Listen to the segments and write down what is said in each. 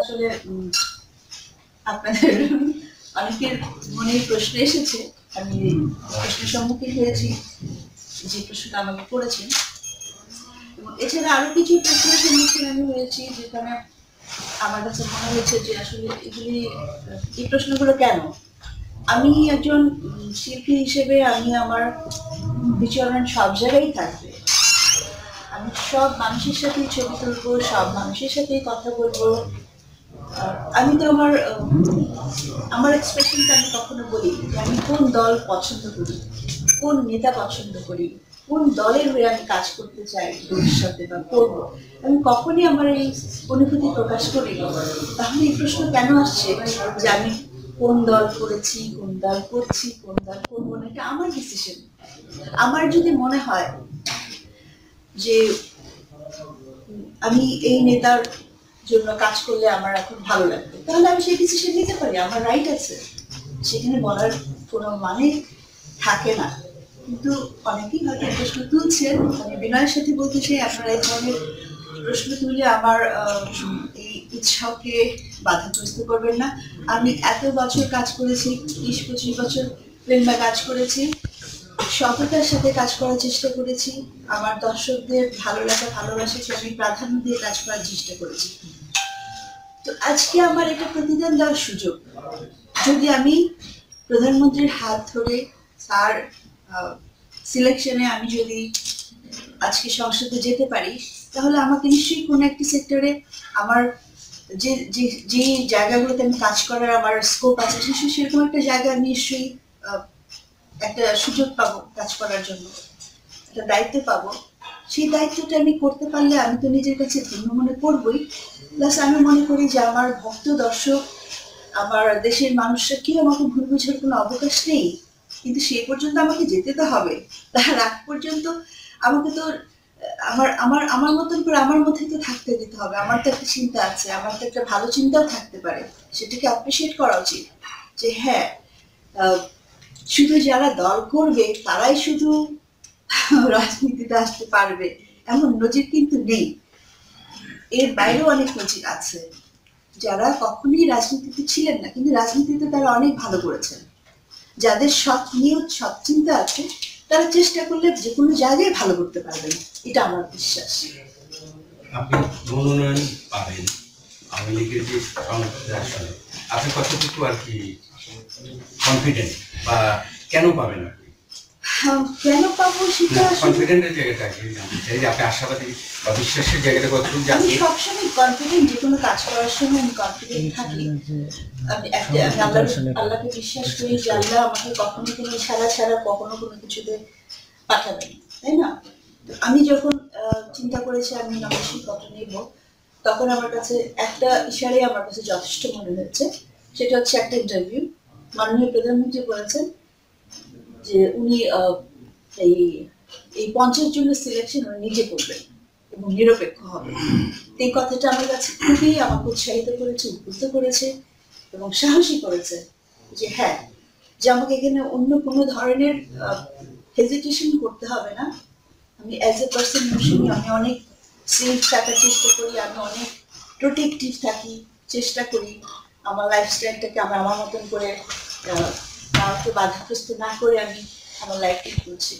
আসলে আপনাদের অনেকের মনে প্রশ্ন এসেছে, আমি প্রশ্নের সম্মুখীন হয়েছি, যে প্রশ্নটা আমাকে করেছেন। এবং এছাড়া আরও কিছু প্রশ্নের সম্মুখীন আমি হয়েছি, যেখানে আমার কাছে মনে হয়েছে যে আসলে এগুলি, এই প্রশ্নগুলো কেন? আমি একজন শিল্পী হিসেবে আমি আমার বিচরণ সব জায়গায় থাকবে। আমি সব মানুষের সাথেই ছবি তুলবো, সব মানুষের সাথেই কথা বলব আমি তো আমার আমার এক্সপ্রেশনটা আমি কখনো বলি যে আমি কোন দল পছন্দ করি, কোন নেতা পছন্দ করি, কোন দলের হয়ে আমি কাজ করতে চাই ভবিষ্যতে বা করব। আমি কখনই আমার এই অনুভূতি প্রকাশ করি তাহলে এই প্রশ্ন কেন আসছে যে আমি কোন দল করেছি, কোন দল করছি, কোন দল করব না, এটা আমার ডিসিশন আমার যদি মনে হয় যে আমি এই নেতার জন্য কাজ করলে আমার এখন ভালো লাগবে। তাহলে আমি সেই ডিসিশন নিতে পারি, আমার রাইট আছে। সেখানে বলার কোনো মানে থাকে না। কিন্তু অনেকেই হয়তো প্রশ্ন তুলছেন আমি বিনয়ের সাথে বলতে চাই, আপনারা এই ধরনের প্রশ্ন তুলে আমার এই উৎসাহকে বাধাগ্রস্ত করবেন না। আমি এত বছর কাজ করেছি, বিশ, পঁচিশ বছর ফিল্মে কাজ করেছি, সততার সাথে কাজ করার চেষ্টা করেছি। আমার দর্শকদের ভালো লাগা, ভালোবাসাকে আমি প্রাধান্য দিয়ে কাজ করার চেষ্টা করেছি। তো আজকে আমার এটা প্রতিদান দেওয়ার সুযোগ। যদি আমি প্রধানমন্ত্রীর হাত ধরে তার সিলেকশনে আমি যদি আজকে সংসদে যেতে পারি, তাহলে আমাকে নিশ্চয়ই কোনো একটি সেক্টরে আমার যে যে যে জায়গাগুলোতে আমি কাজ করার আমার স্কোপ আছে নিশ্চয়ই সেরকম একটা জায়গা আমি নিশ্চয়ই একটা সুযোগ পাবো কাজ করার জন্য। একটা দায়িত্ব পাবো। সেই দায়িত্বটা আমি করতে পারলে আমি তো নিজের কাছে ধন্য মনে করবই। প্লাস আমি মনে করি যে আমার ভক্ত, দর্শক, আমার দেশের মানুষরা কি আমাকে ভুল বোঝার কোনো অবকাশ নেই। কিন্তু সেই পর্যন্ত আমাকে যেতে তো হবে। তার আগ পর্যন্ত আমাকে তো, আমার আমার আমার মতন করে আমার মধ্যে তো থাকতে দিতে হবে। আমার তো একটা চিন্তা আছে, আমার তো একটা ভালো চিন্তাও থাকতে পারে। সেটাকে অ্যাপ্রিসিয়েট করা উচিত যে হ্যাঁ শুধু যারা দল করবে, তারাই শুধু রাজনীতিতে আসতে পারবে, এমন নজির কিন্তু নেই। এর বাইরেও অনেক নজির আছে। যারা কখনোই রাজনীতিতে ছিলেন না, কিন্তু রাজনীতিতে তারা অনেক ভালো করেছেন। যাদের সৎ নিয়ত, সৎ চিন্তা আছে, তারা চেষ্টা করলে যে কোনো জায়গায় ভালো করতে পারবেন। এটা আমার বিশ্বাস। আপনি মনোনয়ন পাবেন। আওয়ামী লীগের যে আপনি কতটুকু আর কি কনফিডেন্ট বা কেন পাবেন আপনি কেন পাবো সেটা কনফিডেন্টের জায়গাটা আর কি জানতে চাই যে আপনি আশাবাদী বা বিশ্বাসের জায়গাটা কতটুকু আমি সবসময় কনফিডেন্ট যে কোনো কাজ করার সময় আমি কনফিডেন্ট থাকি। আমি আল্লাহ আল্লাহকে বিশ্বাস করি যে আল্লাহ আমাকে কখনো কোনো ইশারা ছাড়া কখনো কোনো কিছুতে পাঠাবেন তাই না? আমি যখন আহ, চিন্তা করেছি আমি নবশী পত্র নিব তখন আমার কাছে একটা ইশারাই আমার কাছে যথেষ্ট মনে হয়েছে। সেটা হচ্ছে একটা ইন্টারভিউ মাননীয় প্রধানমন্ত্রী বলেছেন যে উনি এই এই পঞ্চাশ জনের সিলেকশন উনি নিজে করবেন এবং নিরপেক্ষ হবে এই কথাটা আমার কাছে খুবই আমাকে উৎসাহিত করেছে, উদ্বুদ্ধ করেছে এবং সাহসী করেছে যে হ্যাঁ যে আমাকে এখানে অন্য কোনো ধরনের হেজিটেশন করতে হবে না। আমি অ্যাজ এ পার্সন হিসেবে আমি অনেক সেফ থাকার চেষ্টা করি, আমি অনেক প্রোটেক্টিভ থাকি, চেষ্টা করি। আমার লাইফস্টাইলটাকে আমি আমার মতন করে কাউকে বাধাগ্রস্ত না করে আমি আমার লাইফ করছি।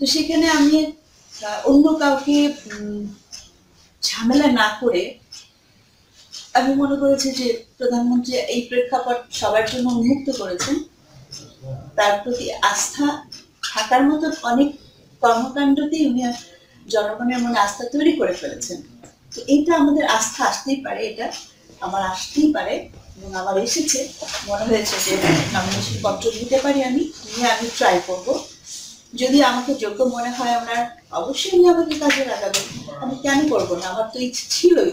তো সেখানে আমি অন্য কাউকে ঝামেলা না করে আমি মনে করেছি যে প্রধানমন্ত্রী এই প্রেক্ষাপট সবার জন্য উন্মুক্ত করেছেন। তার প্রতি আস্থা থাকার মতো অনেক কর্মকাণ্ডতেই উনি জনগণের মনে আস্থা তৈরি করে ফেলেছেন। তো এইটা আমাদের আস্থা আসতেই পারে, এটা আমার আসতেই পারে। এবং আমার এসেছে। মনে হয়েছে যে নমিনেশন পত্র দিতে পারি আমি নিয়ে আমি ট্রাই করব। যদি আমাকে যোগ্য মনে হয় আমার অবশ্যই উনি আমাকে কাজে লাগাবেন আমি কেন করব না? আমার তো ইচ্ছে ছিলই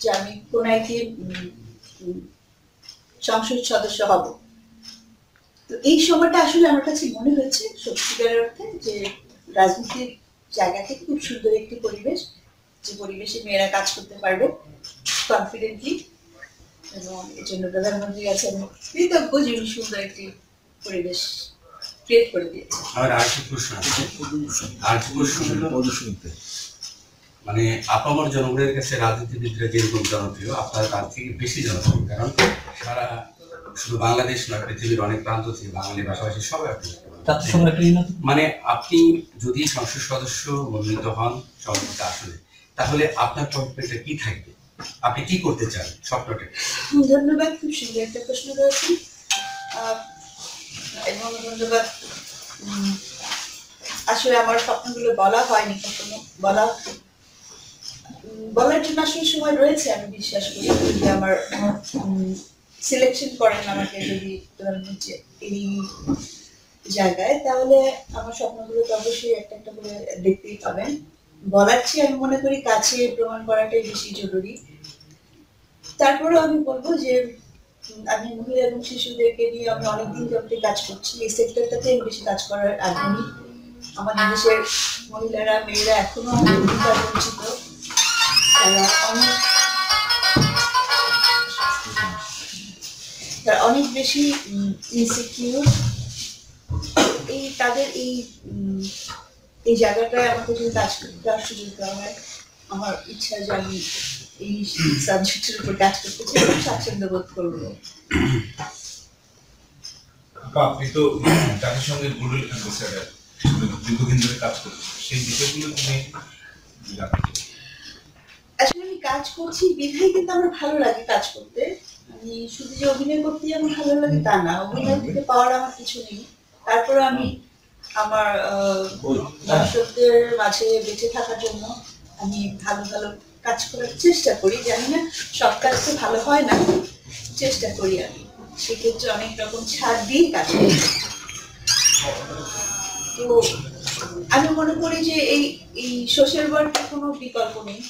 যে আমি কোন উম, সংসদ সদস্য হব। তো এই সময়টা আসলে আমার কাছে মনে হয়েছে সত্যিকারের অর্থে যে রাজনীতির জায়গা থেকে খুব সুন্দর একটি পরিবেশ যে পরিবেশে মেয়েরা কাজ করতে পারবে কনফিডেন্টলি এবং এর জন্য প্রধানমন্ত্রী আমি কৃতজ্ঞ যে উনি সুন্দর একটি পরিবেশ ক্রিয়েট করে দিয়েছে। আর কি প্রশ্ন আছে। প্রশ্ন মানে আপামর জনগণের কাছে রাজনীতিবিদরা যেরকম জনপ্রিয় আপনার তার থেকে বেশি জনপ্রিয় কারণ সারা শুধু বাংলাদেশ নয় পৃথিবীর অনেক প্রান্ত থেকে বাঙালি ভাষাভাষী সবাই আপনি মানে আপনি যদি সংসদ সদস্য মনোনীত হন সংসদ আসলে তাহলে আপনার কমিটমেন্টটা কি থাকবে? আপনি কি করতে চান স্বপ্নটা? ধন্যবাদ খুব সুন্দর একটা প্রশ্ন করেছেন আহ, এবং ধন্যবাদ আসলে আমার স্বপ্নগুলো বলা হয়নি কখনো। বলা বলার জন্য আসলে সময় রয়েছে আমি বিশ্বাস করি। যদি আমার সিলেকশন করেন আমাকে যদি এই জায়গায় তাহলে আমার স্বপ্নগুলো তো অবশ্যই একটা একটা করে দেখতেই পাবেন। বলার চেয়ে আমি মনে করি কাছে প্রমাণ করাটাই বেশি জরুরি। তারপরে আমি বলব যে, আমি মহিলা এবং শিশুদেরকে নিয়ে আমি অনেকদিন ধরে কাজ করছি। এই সেক্টরটাতে বেশি কাজ করার আগ্রহী। আমাদের দেশের মহিলারা, মেয়েরা এখনও অধিকার বঞ্চিত তারা অনেক অনেক বেশি ইনসিকিউর এই তাদের এই এই জায়গাটায় আমাকে যদি কাজ দেওয়ার সুযোগ দেওয়া হয়, আমার ইচ্ছা যে আমি এই সাবজেক্টের উপর কাজ করতে চাই এবং স্বাচ্ছন্দ্য বোধ করব। আপনি তো জাতিসংঘের গ্লোবাল অ্যাম্বাসেডার দীর্ঘদিন ধরে কাজ করছেন। সেই বিষয়গুলো তুমি আসলে আমি কাজ করছি বিধায় কিন্তু আমার ভালো লাগে কাজ করতে। আমি শুধু যে অভিনয় করতেই আমার ভালো লাগে তা না অভিনয় থেকে পাওয়ার আমার কিছু নেই। তারপরে আমি আমার দর্শকদের মাঝে বেঁচে থাকার জন্য আমি ভালো ভালো কাজ করার চেষ্টা করি, জানি না সব কাজ তো ভালো হয় না, চেষ্টা করি আমি। সেক্ষেত্রে অনেক রকম ছাড় দিয়ে কাজ করি। তো আমি মনে করি যে এই এই সোশ্যাল ওয়ার্কের কোনো বিকল্প নেই।